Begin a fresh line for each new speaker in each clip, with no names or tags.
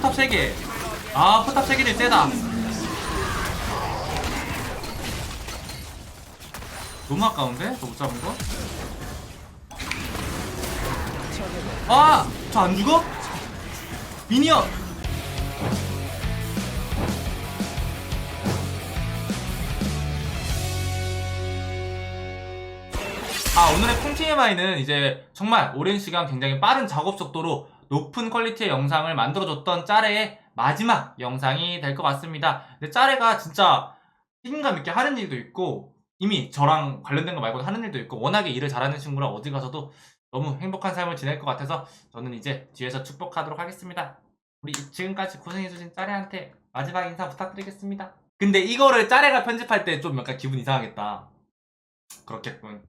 포탑 3개. 아, 포탑 3개는 세다. 너무 아까운데? 저 못 잡은 거? 아! 저 안 죽어? 미니언! 아 오늘의 콩TMI는 이제 정말 오랜 시간 굉장히 빠른 작업 속도로 높은 퀄리티의 영상을 만들어줬던 짜레의 마지막 영상이 될 것 같습니다. 근데 짜레가 진짜 책임감 있게 하는 일도 있고 이미 저랑 관련된 거 말고도 하는 일도 있고 워낙에 일을 잘하는 친구라 어디 가서도 너무 행복한 삶을 지낼 것 같아서 저는 이제 뒤에서 축복하도록 하겠습니다. 우리 지금까지 고생해주신 짜레한테 마지막 인사 부탁드리겠습니다. 근데 이거를 짜레가 편집할 때 좀 약간 기분 이상하겠다. 그렇겠군.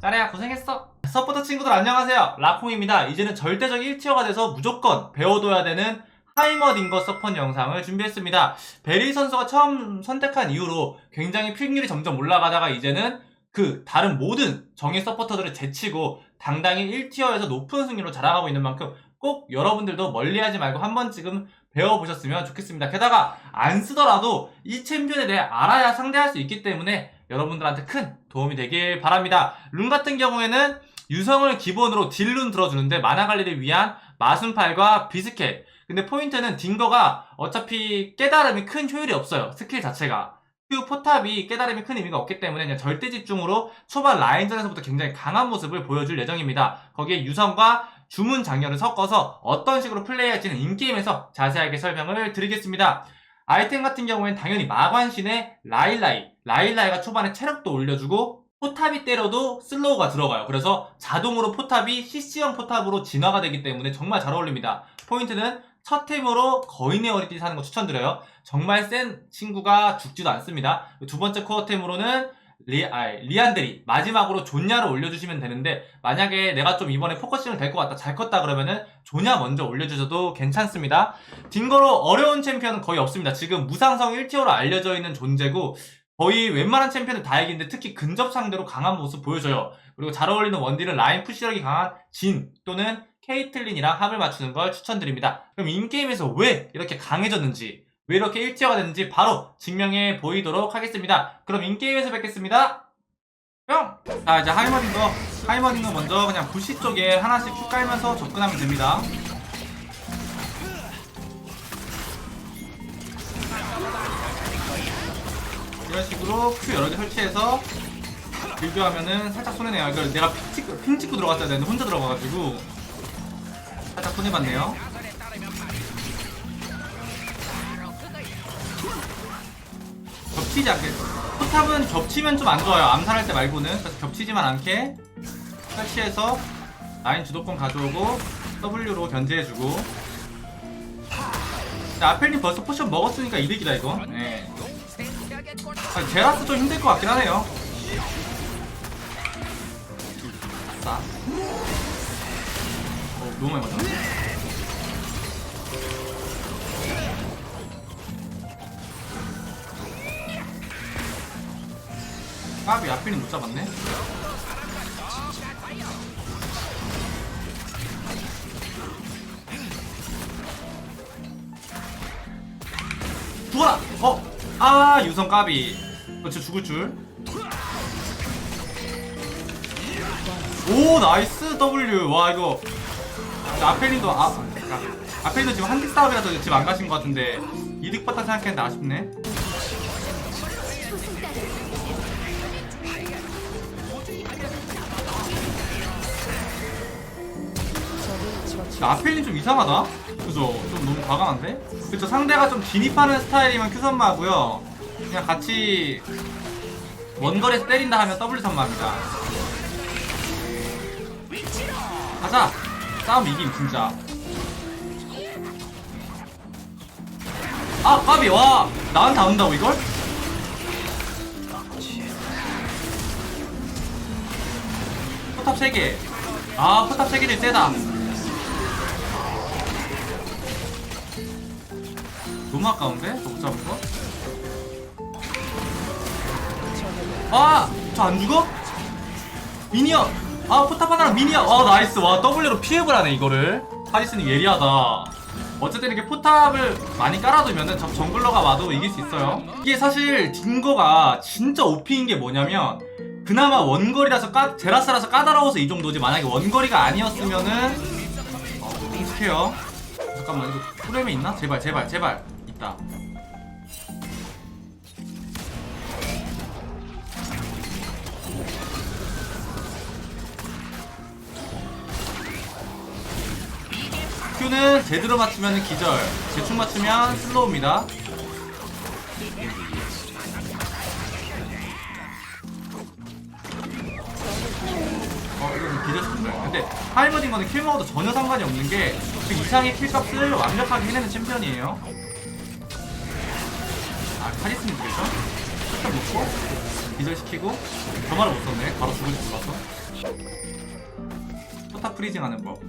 짜레야 고생했어. 서포터 친구들 안녕하세요. 라콩입니다. 이제는 절대적 1티어가 돼서 무조건 배워둬야 되는 하이머 딩거 서폿 영상을 준비했습니다. 베리 선수가 처음 선택한 이후로 굉장히 픽률이 점점 올라가다가 이제는 그 다른 모든 정예 서포터들을 제치고 당당히 1티어에서 높은 승률로 자랑하고 있는 만큼 꼭 여러분들도 멀리하지 말고 한 번쯤 배워보셨으면 좋겠습니다. 게다가 안 쓰더라도 이 챔피언에 대해 알아야 상대할 수 있기 때문에 여러분들한테 큰 도움이 되길 바랍니다. 룬 같은 경우에는 유성을 기본으로 딜룬 들어주는데 만화 관리를 위한 마순팔과 비스켓. 근데 포인트는 딩거가 어차피 깨달음이 큰 효율이 없어요. 스킬 자체가. Q 포탑이 깨달음이 큰 의미가 없기 때문에 그냥 절대 집중으로 초반 라인전에서부터 굉장히 강한 모습을 보여줄 예정입니다. 거기에 유성과 주문 장렬을 섞어서 어떤 식으로 플레이할지는 인게임에서 자세하게 설명을 드리겠습니다. 아이템 같은 경우에는 당연히 마관신의 라일라이. 라일라이가 초반에 체력도 올려주고 포탑이 때려도 슬로우가 들어가요. 그래서 자동으로 포탑이 CC형 포탑으로 진화가 되기 때문에 정말 잘 어울립니다. 포인트는 첫 템으로 거인의 어리띠 사는 거 추천드려요. 정말 센 친구가 죽지도 않습니다. 두 번째 코어 템으로는 리, 아, 리안드리 마지막으로 존야를 올려주시면 되는데 만약에 내가 좀 이번에 포커싱을 될 것 같다 잘 컸다 그러면은 존야 먼저 올려주셔도 괜찮습니다. 딩거로 어려운 챔피언은 거의 없습니다. 지금 무상성 1티어로 알려져 있는 존재고 거의 웬만한 챔피언은 다 이기는데 특히 근접 상대로 강한 모습 보여줘요. 그리고 잘 어울리는 원딜은 라인 푸시력이 강한 진 또는 케이틀린이랑 합을 맞추는 걸 추천드립니다. 그럼 인게임에서 왜 이렇게 강해졌는지 왜 이렇게 1티어가 됐는지 바로 증명해 보이도록 하겠습니다. 그럼 인게임에서 뵙겠습니다. 뿅! 자 이제 하이머딩거 하이머딩거 먼저 그냥 부시 쪽에 하나씩 쭉 깔면서 접근하면 됩니다. 이런 식으로 큐 여러 개 설치해서 비교하면은 살짝 손해네요. 이걸 내가 핑 찍고, 핑 찍고 들어갔어야 되는데 혼자 들어가가지고 살짝 손해봤네요. 겹치지 않게 포탑은 겹치면 좀 안 좋아요. 암살할 때 말고는 그래서 겹치지만 않게 설치해서 라인 주도권 가져오고 W로 견제해주고 자, 아펠님 벌써 포션 먹었으니까 이득이다 이거. 네. 아, 제라스 좀 힘들 것 같긴 하네요. 자. 어, 너무 많이 맞았네. 까비 아필이 못 잡았네. 죽어라! 어! 아 유성 까비. 어, 진짜 죽을 줄. 오 나이스 W 와 이거 아펠린도 아 아, 아펠린도 지금 한dik 싸움이라서 지금 안 가신 것 같은데 이득 봤다 생각했는데 아쉽네. 아펠린 좀 이상하다. 그죠? 좀 너무 과감한데? 그쵸 상대가 좀 진입하는 스타일이면 큐 선마고요. 그냥 같이 원거리에서 때린다 하면 W 선마입니다. 가자. 싸움 이김 진짜. 아 까비 와 나한테 안 온다고 이걸? 포탑 3개 아 포탑 3개는 세다 너무 아까운데? 저못 잡은 거? 아! 저 안 죽어? 미니언! 아 포탑 하나랑 미니언! 아 나이스 와 W로 피해을 하네 이거를 하리스는 예리하다 어쨌든 이렇게 포탑을 많이 깔아두면은 적 정글러가 와도 이길 수 있어요. 이게 사실 딩거가 진짜 OP인 게 뭐냐면 그나마 원거리라서 까, 제라스라서 까다로워서 이 정도지 만약에 원거리가 아니었으면은 어, 끔찍해요. 잠깐만 이거 프레임에 있나? 제발 제발 제발 있다. Q는 제대로 맞추면 기절, 대충 맞추면 슬로우입니다. 어, 이거는 기절 스킬. 근데 하이머딩 거는 킬 먹어도 전혀 상관이 없는 게 그 이상의 킬값을 완벽하게 해내는 챔피언이에요. 아, 카리스님 되겠죠? 살짝 놓고 기절시키고 저말을 못 썼네. 바로 죽을 줄 몰라서. 포탑 프리징 하는 법.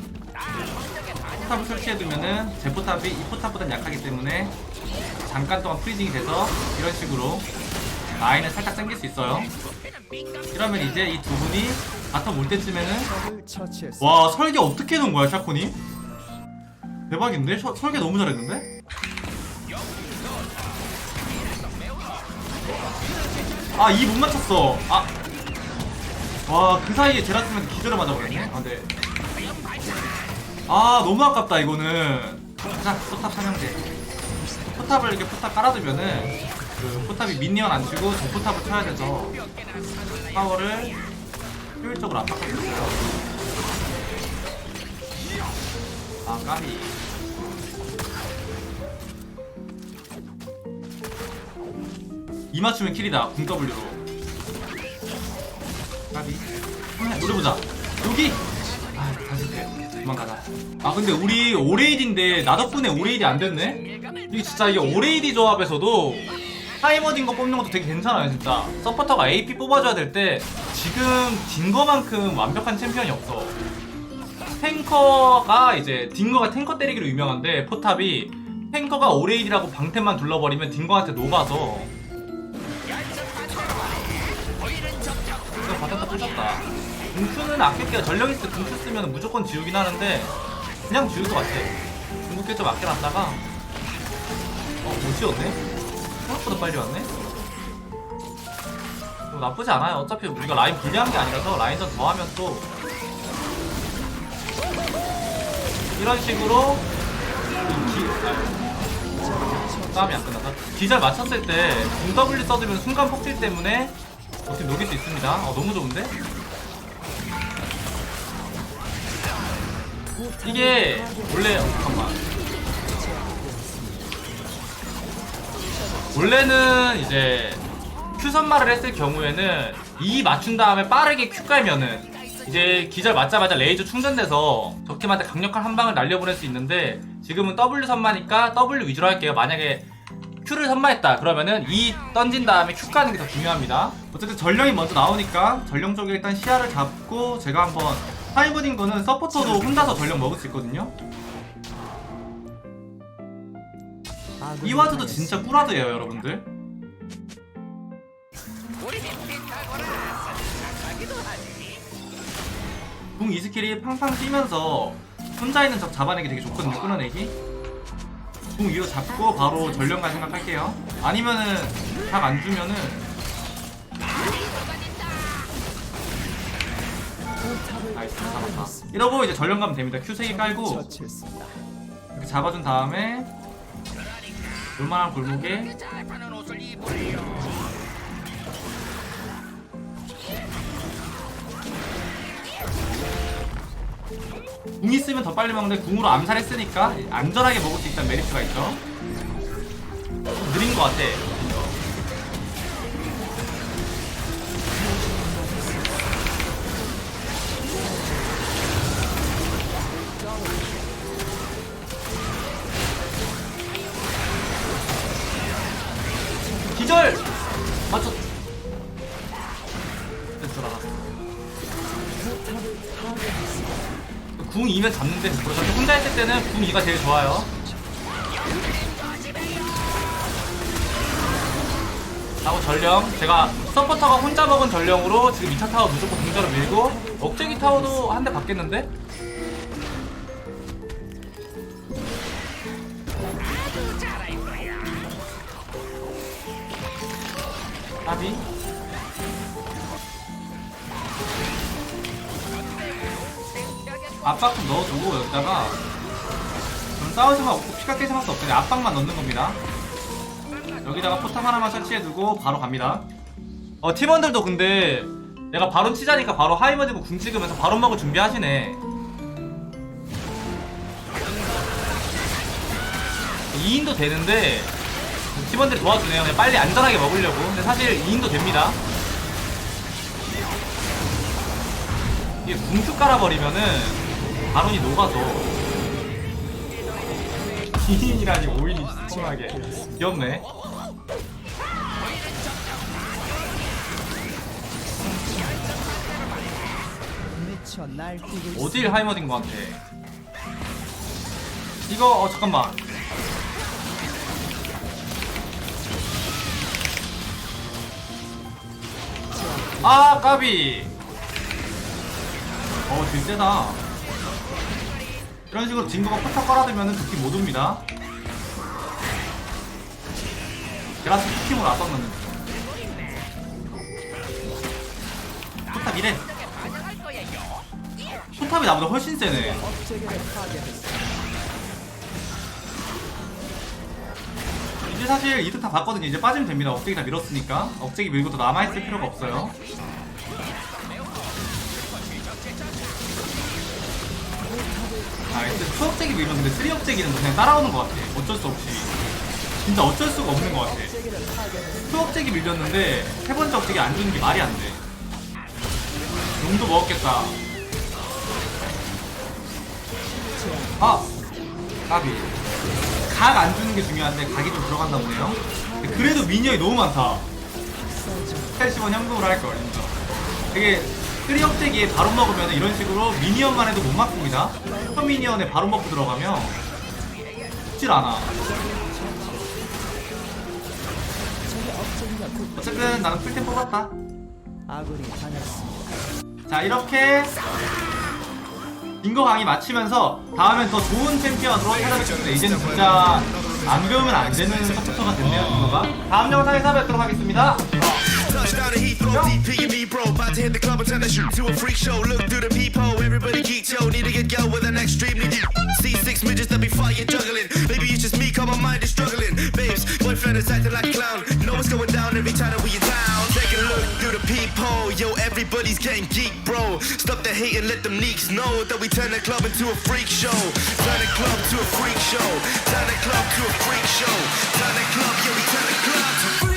포탑을 설치해두면은 제 포탑이 이 포탑보단 약하기 때문에 잠깐 동안 프리징이 돼서 이런 식으로 라인을 살짝 당길 수 있어요. 이러면 이제 이 두 분이 바텀 올 때쯤에는. 와 설계 어떻게 해놓은 거야 샤코님? 대박인데? 서- 설계 너무 잘했는데? 아 이 못 맞췄어. 아. 와 그 사이에 제라스면 기절을 맞아버렸네. 아 네. 아 너무 아깝다 이거는. 가자 포탑 사냥제. 포탑을 이렇게 포탑 깔아두면은 그 포탑이 미니언 안 치고 저 포탑을 쳐야 돼서 파워를 효율적으로 압박할 수 있어요. 아 까비 이 맞추면 킬이다 궁 W로. 까비. 아, 노려보자. 여기! 아 다시 돼. 도망가자. 아 근데 우리 오레이드인데 나 덕분에 오레이드 안 됐네? 이게 진짜 이게 오레이드 조합에서도 타이머딩 거 뽑는 것도 되게 괜찮아요 진짜. 서포터가 AP 뽑아줘야 될 때 지금 딩거만큼 완벽한 챔피언이 없어. 탱커가 이제 딩거가 탱커 때리기로 유명한데 포탑이 탱커가 오레일이라고 방템만 둘러버리면 딩거한테 녹아서 부셨다 궁수는 아낄게요 전력 있을 때 궁수 쓰면 무조건 지우긴 하는데 그냥 지울 것 같아. 궁극기 좀 아껴놨다가. 어못 지웠네? 생각보다 빨리 왔네? 뭐 나쁘지 않아요. 어차피 우리가 라인 불리한 게 아니라서 라인전 더 하면 또 이런 식으로 기, 아, 싸움이 안 끝나서 기절 맞췄을 때 궁W 써주면 순간 폭질 때문에 어떻게 녹일 수 있습니다. 어, 너무 좋은데? 이게 원래 어, 잠깐만 원래는 이제 Q 선마를 했을 경우에는 E 맞춘 다음에 빠르게 Q 깔면은 이제 기절 맞자마자 레이저 충전돼서 적팀한테 강력한 한 방을 날려보낼 수 있는데 지금은 W 선마니까 W 위주로 할게요. 만약에 Q를 선마했다 그러면은 E 던진 다음에 Q 까는 게 더 중요합니다. 어쨌든 전령이 먼저 나오니까 전령 쪽에 일단 시야를 잡고 제가 한번 하이브딩 거는 서포터도 혼자서 전령 먹을 수 있거든요. 이 와드도 진짜 꿀와드예요 여러분들. 궁 이 스킬이 팡팡 뛰면서 혼자 있는 적 잡아내기 되게 좋거든요 끊어내기 궁 위로 잡고 바로 전령갈 생각할게요 아니면은 각 안 주면은 나이스 잡았다 이러고 이제 전령 가면 됩니다 Q 3개 깔고. 이렇게 잡아준 다음에 볼만한 골목에 궁 있으면 더 빨리 먹는데 궁으로 암살했으니까 안전하게 먹을 수 있다는 메리트가 있죠 좀 느린 것 같아 기절! 궁 2면 잡는데 그렇죠. 혼자 했을 때는 궁 2가 제일 좋아요. 하고 전령 제가 서포터가 혼자 먹은 전령으로 지금 2차 타워 무조건 공짜로 밀고 억제기 타워도 한 대 받겠는데? 아비 압박 좀 넣어두고 여기다가 그럼 싸우지 마 없고 피가 깨지밖에 없으니 압박만 넣는 겁니다. 여기다가 포탑 하나만 설치해두고 바로 갑니다. 어 팀원들도 근데 내가 바론 치자니까 바로 하이머 들고 궁 찍으면서 바론 먹을 준비하시네. 2인도 되는데 팀원들이 도와주네요. 그냥 빨리 안전하게 먹으려고. 근데 사실 2인도 됩니다. 이게 궁수 깔아버리면은 바론이 녹아서. 2인이라니 5인이 심하게. 귀엽네. 어딜 하이머딘 것 같아. 이거 어 잠깐만. 아 까비. 어 딜세다 이런 식으로 딩거가 포탑 깔아두면 극히 못 옵니다 게라스 쿠킹으로 앞섰는 포탑 이래 포탑이 나보다 훨씬 세네. 이제 사실 이득 다 봤거든요. 이제 빠지면 됩니다. 억제기 다 밀었으니까. 억제기 밀고 또 남아있을 필요가 없어요. 아, 근데 투억제기 밀면 근데 쓰리억제기는 그냥 따라오는 것 같아. 어쩔 수 없이. 진짜 어쩔 수가 없는 것 같아. 투억제기 밀렸는데 세 번째 억제기 안 주는 게 말이 안 돼. 용도 먹었겠다. 아! 까비. 각 안 주는 게 중요한데 각이 좀 들어간다 보네요. 그래도 미니언이 너무 많다. 80원 현금으로 할걸, 인정. 되게 쓰리 억제기에 바로 먹으면 이런 식으로 미니언만 해도 못 막습니다. 슈퍼 미니언에 바로 먹고 들어가면 죽질 않아. 어쨌든 나는 풀템 뽑았다. 자 이렇게 인거 강의 마치면서 다음엔 더 좋은 챔피언으로 찾아뵙겠습니다. 이제는 진짜 안 배우면 안 되는 서포터가 됐네요, 인거가. 다음 영상에서 뵙도록 하겠습니다.
Heathrow, DP and me, bro. About to hit the club and turn the shoot to a freak show. Look through the peephole, everybody geek, yo. Need to get go with an extremely deep. See six midgets that be fighting, juggling. Maybe it's just me, cause my mind is struggling. Babes, boyfriend is acting like a clown. Know what's going down every time that we in town. Take a look through the peephole, yo. Everybody's getting geek, bro. Stop the hate and let them neeks know that we turn the club into a freak show. Turn the club to a freak show. Turn the club to a freak show. Turn the club, yeah, we turn the club to freak